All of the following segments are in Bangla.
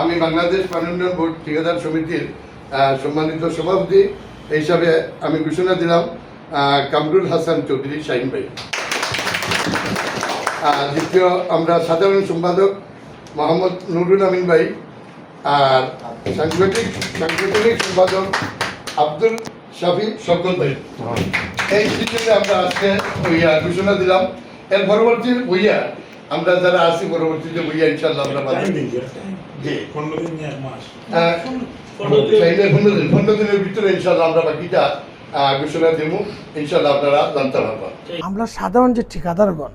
আমি বাংলাদেশ পানি উন্নয়ন বোর্ড ঠিকাদার সমিতির সম্মানিত সভাপতি। এই হিসাবে আমি ঘোষণা দিলাম কামরুল হাসান চৌধুরী শাহিন ভাই। দ্বিতীয় আমরা সাধারণ সম্পাদক মোহাম্মদ নুরুল আমিন ভাই আর সাংগঠনিক সাংগঠনিক সম্পাদক আব্দুল শাফি শকত ভাই। এই সিজনে আমরা আজকে বইয়া ঘোষণা দিলাম। এর পরবর্তী বইয়া আমরা যারা আছি পরবর্তীতে বইয়া ইনশাল্লাহ আমরা পাবো। জি। পনেরো দিন এক মাস। আহ, চাইলে পনেরো দিন পনেরো দিনের ভিতরে ইনশাল্লাহ আমরা বাকিটা ঘোষণা দেব। ইনশাল্লাহ আপনারা জানতে পারবেন। আমরা সাধারণ যে ঠিকাদারগণ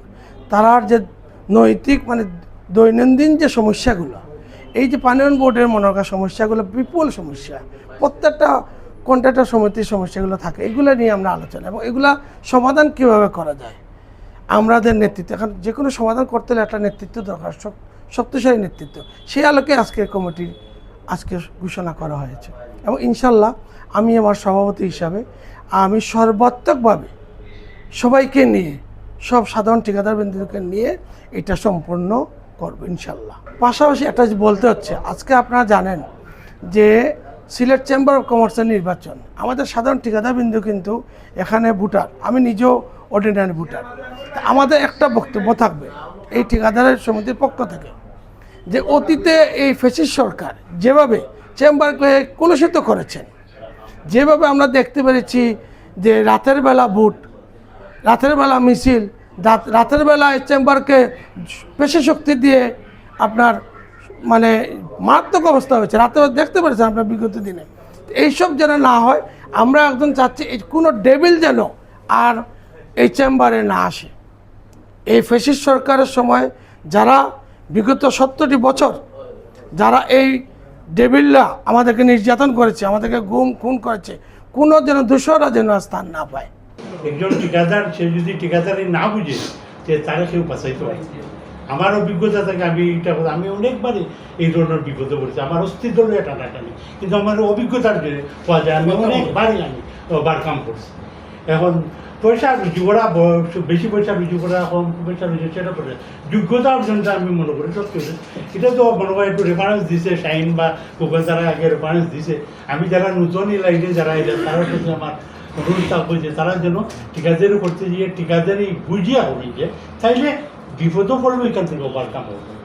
তারার যে নৈতিক মানে দৈনন্দিন যে সমস্যাগুলো এই যে পানীয় বোর্ডের মনে করা সমস্যাগুলো বিপুল সমস্যা প্রত্যেকটা কন্ট্রাক্টর সমিতির সমস্যাগুলো থাকে এগুলো নিয়ে আমরা আলোচনা এবং এগুলা সমাধান কীভাবে করা যায়? আমাদের নেতৃত্ব, এখন যে কোনো সমাধান করতে হলে একটা নেতৃত্ব দরকার শক- শক্তিশালী নেতৃত্ব। সেই আলোকে আজকের কমিটি আজকে ঘোষণা করা হয়েছে। এবং ইনশাল্লাহ আমি আমার সভাপতি হিসাবে, আমি সর্বাত্মকভাবে সবাইকে নিয়ে, সব সাধারণ ঠিকাদার বিন্দুকে নিয়ে এটা সম্পূর্ণ করব ইনশাল্লাহ। পাশাপাশি একটা বলতে হচ্ছে, আজকে আপনারা জানেন যে সিলেট চেম্বার অফ কমার্সের নির্বাচন, আমাদের সাধারণ ঠিকাদার বিন্দু কিন্তু এখানে ভোটার, আমি নিজেও অর্ডিনারি ভোটার। আমাদের একটা বক্তব্য থাকবে, এই ঠিকাদারের সমিতির পক্ষ থেকে, যে অতীতে এই ফেসিস সরকার যেভাবে চেম্বারকে কলুষিত করেছেন, যেভাবে আমরা দেখতে পেরেছি যে রাতের বেলা বুট রাতের বেলা মিছিল, রাত- রাতের বেলা এই চেম্বারকে পেশি শক্তি দিয়ে আপনার মানে মারাত্মক অবস্থা হয়েছে। রাতে দেখতে পেরেছেন আপনার বিগত দিনে। এইসব যেন না হয়, আমরা একজন চাচ্ছি কোনো ডেবিল যেন আর এই চেম্বারে না আসে। এই ফেসিস সরকারের সময় যারা বিগত সত্তরটি বছর যারা এই ডেবিল্লা আমাদেরকে নির্যাতন করেছে আমাদেরকে গুম খুন করেছে কোনো যেন দূষরা যেন আর স্থান না পায়। একজন ঠিকাদার সে যদি ঠিকাদারি না বুঝে যে তারা কেউ বাঁচাইতে পারে। আমার অভিজ্ঞতা থেকে আমি এটা কথা- আমি অনেকবারই এই ধরনের বিপদে পড়েছি। আমার অস্তিত্ব নিয়ে টানাটানি। কিন্তু আমার অভিজ্ঞতার যে পাওয়া যায় আমি অনেকবারই আমি বার কাম করছি। এখন পয়সা রুজু করা বেশি পয়সা রুজু করা কম পয়সা রুজু সেটা করে যোগ্যতা অর্জনটা আমি মনে করি কথা। এটা তো মনে হয় একটু রেফারেন্স দিছে শাইন বা গুগল তারা আগে রেফারেন্স দিছে। আমি যারা নতুন এই লাইনে যারা এটা তারা প্রতি আমার অনুরোধ থাকব যে তারা যেন ঠিকাদারি করতে গিয়ে ঠিকাদারি বুঝিয়া হবে যে তাইলে বিপদও পড়বে এখান থেকে ওভারকাম হবে